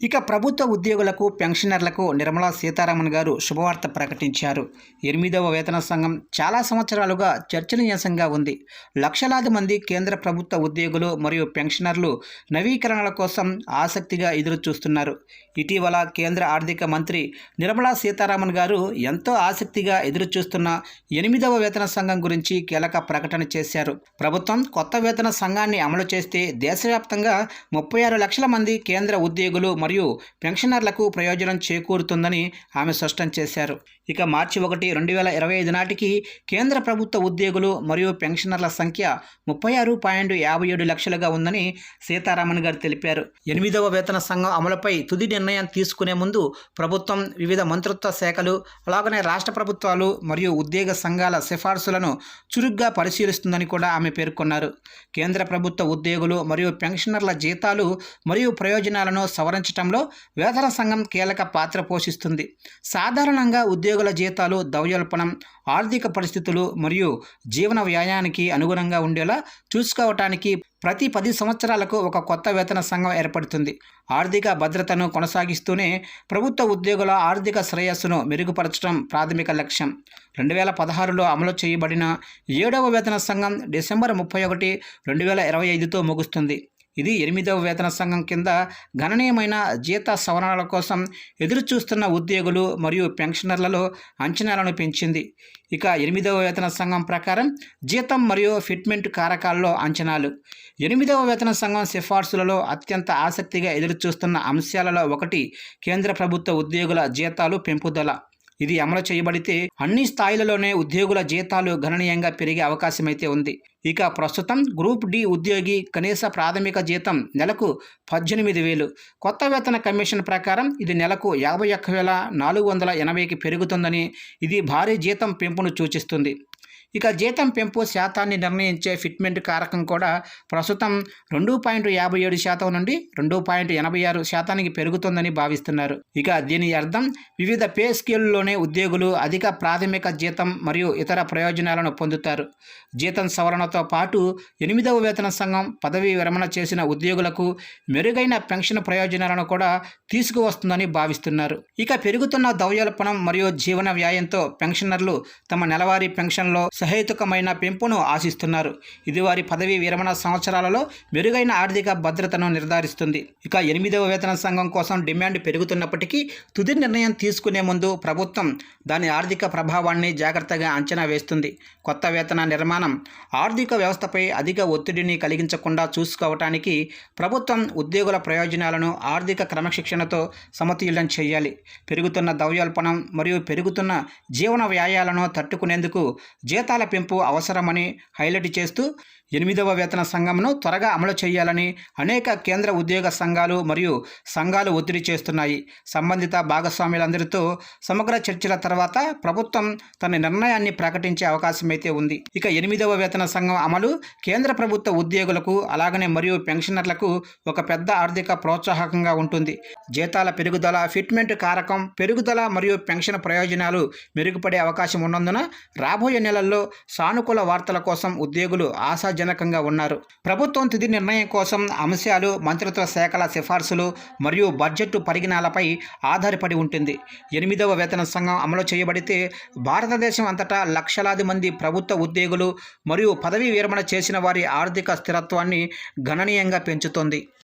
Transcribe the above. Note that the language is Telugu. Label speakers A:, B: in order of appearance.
A: ఇక ప్రభుత్వ ఉద్యోగులకు పెన్షనర్లకు నిర్మలా సీతారామన్ గారు శుభవార్త ప్రకటించారు. ఎనిమిదవ వేతన సంఘం చాలా సంవత్సరాలుగా చర్చనీయాంశంగా ఉంది. లక్షలాది మంది కేంద్ర ప్రభుత్వ ఉద్యోగులు మరియు పెన్షనర్లు నవీకరణల కోసం ఆసక్తిగా ఎదురు చూస్తున్నారు ఇటీవల కేంద్ర ఆర్థిక మంత్రి నిర్మలా సీతారామన్ గారు ఎంతో ఆసక్తిగా ఎదురు చూస్తున్న ఎనిమిదవ వేతన సంఘం గురించి కీలక ప్రకటన చేశారు. ప్రభుత్వం కొత్త వేతన సంఘాన్ని అమలు చేస్తే దేశవ్యాప్తంగా ముప్పై ఆరు లక్షల మంది కేంద్ర ఉద్యోగులు మరియు పెన్షనర్లకు ప్రయోజనం చేకూరుతుందని ఆమె స్పష్టం చేశారు. ఇక మార్చి ఒకటి రెండు వేల ఇరవై ఐదు నాటికి కేంద్ర ప్రభుత్వ ఉద్యోగులు మరియు పెన్షనర్ల సంఖ్య ముప్పై ఆరు పాయింట్ యాభై ఏడు లక్షలుగా ఉందని సీతారామన్ గారు తెలిపారు. ఎనిమిదవ వేతన సంఘం అమలుపై తుది నిర్ణయం తీసుకునే ముందు ప్రభుత్వం వివిధ మంత్రిత్వ శాఖలు అలాగనే రాష్ట్ర ప్రభుత్వాలు మరియు ఉద్యోగ సంఘాల సిఫార్సులను చురుగ్గా పరిశీలిస్తుందని కూడా ఆమె పేర్కొన్నారు. కేంద్ర ప్రభుత్వ ఉద్యోగులు మరియు పెన్షనర్ల జీతాలు మరియు ప్రయోజనాలను సవరించడం రాష్ట్రంలో వేతన సంఘం కీలక పాత్ర పోషిస్తుంది. సాధారణంగా ఉద్యోగుల జీతాలు ద్రవ్యోల్పణం ఆర్థిక పరిస్థితులు మరియు జీవన వ్యయానికి అనుగుణంగా ఉండేలా చూసుకోవటానికి ప్రతి పది సంవత్సరాలకు ఒక కొత్త వేతన సంఘం ఏర్పడుతుంది. ఆర్థిక భద్రతను కొనసాగిస్తూనే ప్రభుత్వ ఉద్యోగుల ఆర్థిక శ్రేయస్సును మెరుగుపరచడం ప్రాథమిక లక్ష్యం. రెండు వేల పదహారులో అమలు చేయబడిన ఏడవ వేతన సంఘం డిసెంబర్ ముప్పై ఒకటి రెండు వేల ఇరవై ఐదుతో ముగుస్తుంది. ఇది ఎనిమిదవ వేతన సంఘం కింద గణనీయమైన జీత సవరణల కోసం ఎదురుచూస్తున్న ఉద్యోగులు మరియు పెన్షనర్లలో అంచనాలను పెంచింది. ఇక ఎనిమిదవ వేతన సంఘం ప్రకారం జీతం మరియు ఫిట్మెంట్ కారకాల్లో అంచనాలు. ఎనిమిదవ వేతన సంఘం సిఫార్సులలో అత్యంత ఆసక్తిగా ఎదురుచూస్తున్న అంశాలలో ఒకటి కేంద్ర ప్రభుత్వ ఉద్యోగుల జీతాలు పెంపుదల. ఇది అమలు చేయబడితే అన్ని స్థాయిలలోనే ఉద్యోగుల జీతాలు గణనీయంగా పెరిగే అవకాశమైతే ఉంది. ఇక ప్రస్తుతం గ్రూప్ డి ఉద్యోగి కనీస ప్రాథమిక జీతం నెలకు పద్దెనిమిది వేలు. కొత్త వేతన కమిషన్ ప్రకారం ఇది నెలకు యాభై ఒక్క వేల నాలుగు వందల ఎనభైకి పెరుగుతుందని ఇది భారీ జీతం పెంపును సూచిస్తుంది. ఇక జీతం పెంపు శాతాన్ని నిర్ణయించే ఫిట్మెంట్ కారకం కూడా ప్రస్తుతం రెండు పాయింట్ యాభై ఏడు శాతం నుండి రెండు పాయింట్ ఎనభై ఆరు శాతానికి పెరుగుతుందని భావిస్తున్నారు. ఇక దీని అర్థం వివిధ పే స్కేల్లోనే ఉద్యోగులు అధిక ప్రాథమిక జీతం మరియు ఇతర ప్రయోజనాలను పొందుతారు. జీతం సవరణతో పాటు ఎనిమిదవ వేతన సంఘం పదవీ విరమణ చేసిన ఉద్యోగులకు మెరుగైన పెన్షన్ ప్రయోజనాలను కూడా తీసుకువస్తుందని భావిస్తున్నారు. ఇక పెరుగుతున్న ద్రవ్యోల్పణం మరియు జీవన వ్యాయంతో పెన్షనర్లు తమ నెలవారీ పెన్షన్లో సహేతుకమైన పెంపును ఆశిస్తున్నారు. ఇది వారి పదవీ విరమణ సంవత్సరాలలో మెరుగైన ఆర్థిక భద్రతను నిర్ధారిస్తుంది. ఇక ఎనిమిదవ వేతన సంఘం కోసం డిమాండ్ పెరుగుతున్నప్పటికీ తుది నిర్ణయం తీసుకునే ముందు ప్రభుత్వం దాని ఆర్థిక ప్రభావాన్ని జాగ్రత్తగా అంచనా వేస్తుంది. కొత్త వేతన నిర్మాణం ఆర్థిక వ్యవస్థపై అధిక ఒత్తిడిని కలిగించకుండా చూసుకోవటానికి ప్రభుత్వం ఉద్యోగుల ప్రయోజనాలను ఆర్థిక క్రమశిక్షణతో సమతుల్యం చేయాలి. పెరుగుతున్న ద్రవ్యోల్పణం మరియు పెరుగుతున్న జీవన వ్యాయాలను తట్టుకునేందుకు జీతాల పెంపు అవసరమని హైలైట్ చేస్తూ ఎనిమిదవ వేతన సంఘంను త్వరగా అమలు చేయాలని అనేక కేంద్ర ఉద్యోగ సంఘాలు మరియు సంఘాలు ఒత్తిడి చేస్తున్నాయి. సంబంధిత భాగస్వాములందరితో సమగ్ర చర్చల తర్వాత ప్రభుత్వం తన నిర్ణయాన్ని ప్రకటించే అవకాశం అయితే ఉంది. ఇక ఎనిమిదవ వేతన సంఘం అమలు కేంద్ర ప్రభుత్వ ఉద్యోగులకు అలాగనే మరియు పెన్షనర్లకు ఒక పెద్ద ఆర్థిక ప్రోత్సాహకంగా ఉంటుంది. జీతాల పెరుగుదల ఫిట్మెంట్ కారకం పెరుగుదల మరియు పెన్షన్ ప్రయోజనాలు మెరుగుపడే అవకాశం ఉన్నందున రాబోయే నెలల్లో సానుకూల వార్తల కోసం ఉద్యోగులు ఆశాజనకంగా ఉన్నారు. ప్రభుత్వం తుది నిర్ణయం కోసం అంశాలు మంత్రిత్వ శాఖల సిఫార్సులు మరియు బడ్జెట్ పరిగణాలపై ఆధారపడి ఉంటుంది. ఎనిమిదవ వేతన సంఘం అమలు చేయబడితే భారతదేశం అంతటా లక్షలాది మంది ప్రభుత్వ ఉద్యోగులు మరియు పదవీ విరమణ చేసిన వారి ఆర్థిక స్థిరత్వాన్ని గణనీయంగా పెంచుతుంది.